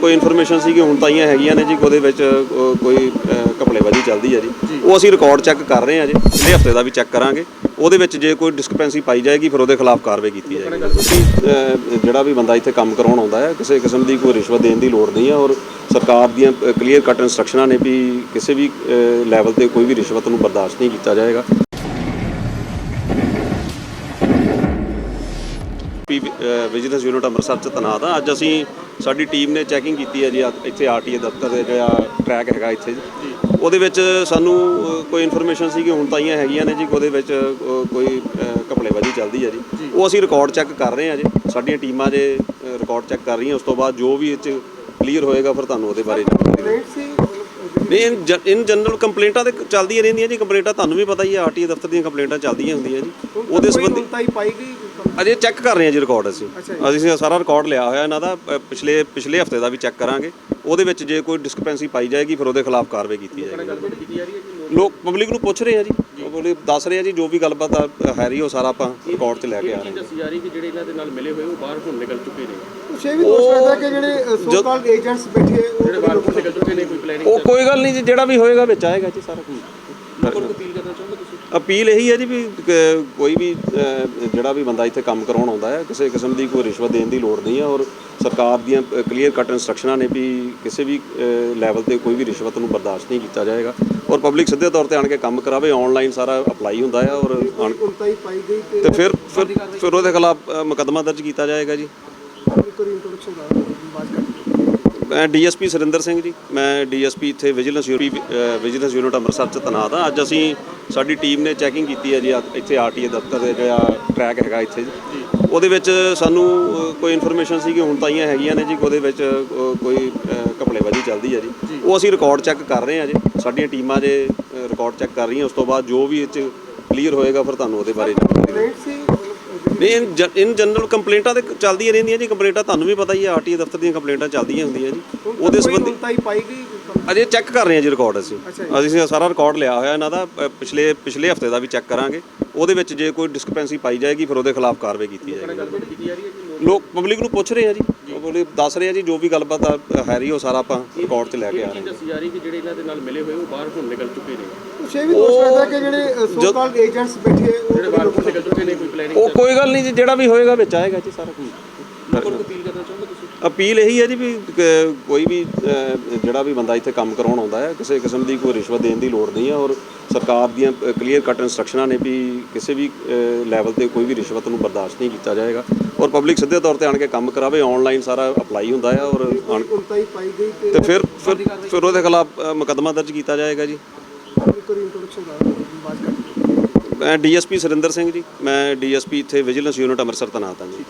ਕੋਈ ਇਨਫੋਰਮੇਸ਼ਨ ਸੀ ਕਿ ਹੁਣ ਤਾਈਆਂ ਹੈਗੀਆਂ ਨੇ ਜੀ ਉਹਦੇ ਵਿੱਚ ਕੋਈ ਘਪਲੇਬਾਜ਼ੀ ਚੱਲਦੀ ਹੈ ਜੀ। ਉਹ ਅਸੀਂ ਰਿਕਾਰਡ ਚੈੱਕ ਕਰ ਰਹੇ ਹਾਂ ਜੀ ਪਿਛਲੇ ਹਫ਼ਤੇ ਦਾ ਵੀ ਚੈੱਕ ਕਰਾਂਗੇ। ਉਹਦੇ ਵਿੱਚ ਜੇ ਕੋਈ ਡਿਸਕ੍ਰਿਪੈਂਸੀ ਪਾਈ ਜਾਏਗੀ ਫਿਰ ਉਹਦੇ ਖਿਲਾਫ ਕਾਰਵਾਈ ਕੀਤੀ ਜਾਏਗੀ। ਜਿਹੜਾ ਵੀ ਬੰਦਾ ਇੱਥੇ ਕੰਮ ਕਰਾਉਣ ਆਉਂਦਾ ਹੈ ਕਿਸੇ ਕਿਸਮ ਦੀ ਕੋਈ ਰਿਸ਼ਵਤ ਦੇਣ ਦੀ ਲੋੜ ਨਹੀਂ ਹੈ ਔਰ ਸਰਕਾਰ ਦੀਆਂ ਕਲੀਅਰ ਕੱਟ ਇਨਸਟਰਕਸ਼ਨਾਂ ਨੇ ਵੀ ਕਿਸੇ ਵੀ ਲੈਵਲ ਤੇ ਕੋਈ ਵੀ ਰਿਸ਼ਵਤ ਨੂੰ ਬਰਦਾਸ਼ਤ ਨਹੀਂ ਕੀਤਾ ਜਾਏਗਾ। ਪੀ ਵਿਜੀਲੈਂਸ ਯੂਨਿਟ ਅੰਮ੍ਰਿਤਸਰ ਚ ਤੈਨਾਤ ਆ। ਅੱਜ ਅਸੀਂ ਸਾਡੀ ਟੀਮ ਨੇ ਚੈਕਿੰਗ ਕੀਤੀ ਹੈ ਜੀ ਇੱਥੇ ਆਰਟੀਏ ਦਫ਼ਤਰ ਦੇ ਜਿਹੜਾ ਟਰੈਕ ਹੈਗਾ ਇੱਥੇ। ਜੀ। ਉਹਦੇ ਵਿੱਚ ਸਾਨੂੰ ਕੋਈ ਇਨਫੋਰਮੇਸ਼ਨ ਸੀ ਕਿ ਹੁਣ ਤਾਈਆਂ ਹੈਗੀਆਂ ਨੇ ਜੀ ਉਹਦੇ ਵਿੱਚ ਕੋਈ ਘਪਲੇਬਾਜ਼ੀ ਚੱਲਦੀ ਹੈ ਜੀ। ਉਹ ਅਸੀਂ ਰਿਕਾਰਡ ਚੈੱਕ ਕਰ ਰਹੇ ਹਾਂ ਜੀ। ਸਾਡੀਆਂ ਟੀਮਾਂ ਜੇ ਰਿਕਾਰਡ ਚੈੱਕ ਕਰ ਰਹੀਆਂ ਉਸ ਤੋਂ ਬਾਅਦ ਜੋ ਵੀ ਇਹ ਚ ਕਲੀਅਰ ਹੋਏਗਾ ਫਿਰ ਤੁਹਾਨੂੰ ਉਹਦੇ ਬਾਰੇ ਜਾਣਕਾਰੀ ਦੇਵਾਂਗੇ। ਨਹੀਂ ਇਨ ਜਨਰਲ ਕੰਪਲੇਂਟਾਂ ਤੇ ਚੱਲਦੀਆਂ ਰਹਿੰਦੀਆਂ ਜੀ ਕੰਪਲੇਂਟਾਂ ਤੁਹਾਨੂੰ ਵੀ ਪਤਾ ਹੀ ਹੈ ਆਰਟੀਏ ਦਫ਼ਤਰ ਦੀਆਂ ਕੰਪਲੇਂਟਾਂ ਚੱਲਦੀਆਂ ਹੁੰਦੀਆਂ ਜੀ। ਉਹਦੇ ਸੰਬੰਧੀ ਤਾਈ ਪਾਈ ਗਈ ਅਜੇ ਚੈੱਕ ਕਰ ਰਹੇ ਹਾਂ ਜੀ ਰਿਕਾਰਡ ਅਸੀਂ। ਅਸੀਂ ਸਾਰਾ ਰਿਕਾਰਡ ਲਿਆ ਹੋਇਆ ਇਹਨਾਂ ਦਾ ਪਿਛਲੇ ਪਿਛਲੇ ਹਫ਼ਤੇ ਦਾ ਵੀ ਚੈੱਕ ਕਰਾਂਗੇ। ਉਹਦੇ ਵਿੱਚ ਜੇ ਕੋਈ ਡਿਸਕ੍ਰਿਪੈਂਸੀ ਪਾਈ ਜਾਏਗੀ ਫਿਰ ਉਹਦੇ ਖਿਲਾਫ ਕਾਰਵਾਈ ਕੀਤੀ ਜਾਏਗੀ। ਲੋਕ ਪਬਲਿਕ ਨੂੰ ਪੁੱਛ ਰਹੇ ਆ ਜੀ। ਪਬਲਿਕ ਦੱਸ ਰਹੇ ਆ ਜੀ ਜੋ ਵੀ ਗੱਲਬਾਤ ਆ, ਹੈ ਰਹੀ ਉਹ ਸਾਰਾ ਆਪਾਂ ਰਿਕਾਰਡ 'ਚ ਲੈ ਕੇ ਆ ਰਹੇ ਹਾਂ। ਦੱਸੀ ਜਾ ਰਹੀ ਕਿ ਜਿਹੜੇ ਇਹਨਾਂ ਦੇ ਨਾਲ ਮਿਲੇ ਹੋਏ ਉਹ ਬਾਹਰ ਹੁਣ ਨਿਕਲ ਚੁੱਕੇ ਨੇ। ਕੁਛ ਇਹ ਵੀ ਦੋਸ਼ ਲੱਗਦਾ ਕਿ ਜਿਹੜੇ ਸੋ ਕਾਲਡ ਏਜੰਟਸ ਬੈਠੇ ਜਿਹੜੇ ਉਹ ਬਾਹਰ ਹੁਣ ਨਿਕਲ ਚੁੱਕੇ ਨੇ ਕੋਈ ਪਲੈਨਿੰਗ ਉਹ ਕੋਈ ਗੱਲ ਨਹੀਂ ਜੀ ਜਿਹੜਾ ਵੀ ਹੋਏਗਾ ਵਿੱਚ ਆਏਗਾ ਜੀ ਸਾਰਾ ਕੁਝ। ਲੋਕਾਂ ਨੂੰ ਅਪੀਲ ਕਰਨਾ ਚਾਹੁੰਦੇ ਅਪੀਲ ਇਹੀ ਹੈ ਜੀ ਵੀ ਕ- ਕੋਈ ਵੀ ਅ, ਜਿਹੜਾ ਵੀ ਬੰਦਾ ਇੱਥੇ ਕੰਮ ਕਰਾਉਣ ਆਉਂਦਾ ਹੈ ਕਿਸੇ ਕਿਸਮ ਦੀ ਕੋਈ ਰਿਸ਼ਵਤ ਦੇਣ ਦੀ ਲੋੜ ਨਹੀਂ ਹੈ ਔਰ ਸਰਕਾਰ ਦੀਆਂ ਕਲੀਅਰ ਕੱਟ ਇਨਸਟਰਕਸ਼ਨਾਂ ਨੇ ਵੀ ਕਿਸੇ ਵੀ ਲੈਵਲ ਤੇ ਕੋਈ ਵੀ ਰਿਸ਼ਵਤ ਨੂੰ ਬਰਦਾਸ਼ਤ ਨਹੀਂ ਕੀਤਾ ਜਾਏਗਾ ਔਰ ਪਬਲਿਕ ਸਿੱਧੇ ਤੌਰ ਤੇ ਆਣ ਕੇ ਕੰਮ ਕਰਾਵੇ ਆਨਲਾਈਨ ਸਾਰਾ ਅਪਲਾਈ ਹੁੰਦਾ ਹੈ ਔਰ ਆਣ- ਉਲਤਾਈ ਪਾਈ ਗਈ ਤੇ ਤੇ ਫਿਰ ਫਿਰ ਫਿਰ ਉਹਦੇ ਖਿਲਾਫ ਮੁਕੱਦਮਾ ਦਰਜ ਕੀਤਾ ਜਾਏਗਾ ਜੀ। ਇੱਕ ਵਾਰੀ ਇੰਟਰੋਡਕਸ਼ਨ ਦਾ ਬਾਤ ਕਰ ਮੈਂ ਡੀਐਸਪੀ ਸੁਰਿੰਦਰ ਸਿੰਘ ਜੀ। ਮੈਂ ਡੀਐਸਪੀ ਇੱਥੇ vigilance unit vigilance unit Amritsar ਚ ਤੈਨਾਤ ਹਾਂ। ਅੱਜ ਅਸੀਂ ਸਾਡੀ ਟੀਮ ਨੇ ਚੈਕਿੰਗ ਕੀਤੀ ਹੈ ਜੀ ਆ- ਇੱਥੇ ਆਰਟੀਏ ਦਫ਼ਤਰ ਦੇ ਜਿਹੜਾ ਟਰੈਕ ਹੈਗਾ ਇੱਥੇ। ਜੀ ਉਹਦੇ ਵਿੱਚ ਸਾਨੂੰ ਕੋਈ ਇਨਫੋਰਮੇਸ਼ਨ ਸੀ ਕਿ ਹੁਣ ਤਾਈਆਂ ਹੈਗੀਆਂ ਨੇ ਜੀ ਉਹਦੇ ਵਿੱਚ ਕੋਈ ਘਪਲੇਬਾਜ਼ੀ ਚੱਲਦੀ ਹੈ ਜੀ। ਉਹ ਅਸੀਂ ਰਿਕਾਰਡ ਚੈੱਕ ਕਰ ਰਹੇ ਹਾਂ ਜੀ। ਸਾਡੀਆਂ ਟੀਮਾਂ ਜੇ ਰਿਕਾਰਡ ਚੈੱਕ ਕਰ ਰਹੀਆਂ ਉਸ ਤੋਂ ਬਾਅਦ ਜੋ ਵੀ ਇਹ ਚ ਕਲੀਅਰ ਹੋਏਗਾ ਫਿਰ ਤੁਹਾਨੂੰ ਉਹਦੇ ਬਾਰੇ ਜਾਣਕਾਰੀ ਦੇਵਾਂਗੇ। ਨਹੀਂ ਇਨ ਜਨਰਲ ਕੰਪਲੇਂਟਾਂ ਤੇ ਚੱਲਦੀਆਂ ਰਹਿੰਦੀਆਂ ਜੀ ਕੰਪਲੇਂਟਾਂ ਤੁਹਾਨੂੰ ਵੀ ਪਤਾ ਹੀ ਹੈ ਆਰਟੀਏ ਦਫ਼ਤਰ ਦੀਆਂ ਕੰਪਲੇਂਟਾਂ ਚੱਲਦੀਆਂ ਹੁੰਦੀਆਂ ਜੀ। ਉਹਦੇ ਸੰਬੰਧੀ ਉਲਤਾਈ ਪਾਈ ਗਈ ਅਜੇ ਚੈੱਕ ਕਰ ਰਹੇ ਹਾਂ ਜੀ ਰਿਕਾਰਡ ਅਸੀਂ। ਅਸੀਂ ਸਾਰਾ ਰਿਕਾਰਡ ਲਿਆ ਹੋਇਆ ਇਹਨਾਂ ਦਾ ਪਿਛਲੇ ਪਿਛਲੇ ਹਫ਼ਤੇ ਦਾ ਵੀ ਚੈੱਕ ਕਰਾਂਗੇ। ਉਹਦੇ ਵਿੱਚ ਜੇ ਕੋਈ ਡਿਸਕ੍ਰਿਪੈਂਸੀ ਪਾਈ ਜਾਏਗੀ ਫਿਰ ਉਹਦੇ ਖਿਲਾਫ ਕਾਰਵਾਈ ਕੀਤੀ ਜਾਏਗੀ। ਲੋਕ ਪਬਲਿਕ ਨੂੰ ਪੁੱਛ ਰਹੇ ਆ ਜੀ। ਪਬਲਿਕ ਦੱਸ ਰਹੇ ਆ ਜੀ ਜੋ ਵੀ ਗੱਲਬਾਤ ਆ, ਹੈ ਰਹੀ ਉਹ ਸਾਰਾ ਆਪਾਂ ਰਿਕਾਰਡ 'ਚ ਲੈ ਕੇ ਆ ਰਹੇ ਹਾਂ ਦੱਸੀ ਜਾ ਰਹੀ ਕਿ ਜਿਹੜੇ ਇਹਨਾਂ ਦੇ ਨਾਲ ਮਿਲੇ ਹੋਏ ਉਹ ਬਾਹਰ ਹੁਣ ਨਿਕਲ ਚੁੱਕੇ ਨੇ। ਕੁਛ ਇਹ ਵੀ ਦੋਸ਼ ਲੱਗਦਾ ਕਿ ਜਿਹੜੇ ਸੋ ਕਾਲਡ ਏਜੰਟਸ ਬੈਠੇ ਜਿਹੜੇ ਉਹ ਬਾਹਰ ਹੁਣ ਨਿਕਲ ਚੁੱਕੇ ਨੇ ਕੋਈ ਪਲੈਨਿੰਗ ਉਹ ਕੋਈ ਗੱਲ ਨਹੀਂ ਜੀ ਜਿਹੜਾ ਵੀ ਹੋਏਗਾ ਵਿੱਚ ਆਏਗਾ ਜੀ ਸਾਰਾ ਕੁਝ। ਅਪੀਲ ਕਰਨਾ ਚਾਹੁੰਦੇ ਤੁਸੀਂ? ਅਪੀਲ ਇਹੀ ਹੈ ਜੀ ਵੀ ਕ- ਕੋਈ ਵੀ ਜਿਹੜਾ ਵੀ ਬੰਦਾ ਇੱਥੇ ਕੰਮ ਕਰਾਉਣ ਆਉਂਦਾ ਹੈ ਕਿਸੇ ਕਿਸਮ ਦੀ ਕੋਈ ਰਿਸ਼ਵਤ ਦੇਣ ਦੀ ਲੋੜ ਨਹੀਂ ਹੈ ਔਰ ਸਰਕਾਰ ਦੀਆਂ ਕਲੀਅਰ ਕੱਟ ਇਨਸਟਰਕਸ਼ਨਾਂ ਨੇ ਵੀ ਕਿਸੇ ਵੀ ਲੈਵਲ ਤੇ ਕੋਈ ਵੀ ਰਿਸ਼ਵਤ ਨੂੰ ਬਰਦਾਸ਼ਤ ਨਹੀਂ ਕੀਤਾ ਜਾਏਗਾ ਔਰ ਪਬਲਿਕ ਸਿੱਧੇ ਤੌਰ ਤੇ ਆਣ ਕੇ ਕੰਮ ਕਰਾਵੇ ਆਨਲਾਈਨ ਸਾਰਾ ਅਪਲਾਈ ਹੁੰਦਾ ਹੈ ਔਰ ਆਣ- ਉਲਤਾਈ ਪਾਈ ਗਈ ਤੇ ਤੇ ਫਿਰ ਫਿਰ ਫਿਰ ਉਹਦੇ ਖਿਲਾਫ ਅ, ਮੁਕੱਦਮਾ ਦਰਜ ਕੀਤਾ ਜਾਏਗਾ ਜੀ। ਇੱਕ ਵਾਰੀ ਇੰਟਰੋਡਕਸ਼ਨ ਦਾ ਬਾਤ ਕਰ ਮੈਂ ਡੀਐਸਪੀ ਸੁਰਿੰਦਰ ਸਿੰਘ ਜੀ। ਮੈਂ ਡੀਐਸਪੀ ਇੱਥੇ ਵਿਜੀਲੈਂਸ ਯੂਨਿਟ ਅੰਮ੍ਰਿਤਸਰ ਤੈਨਾਤ ਹਾਂ ਜੀ।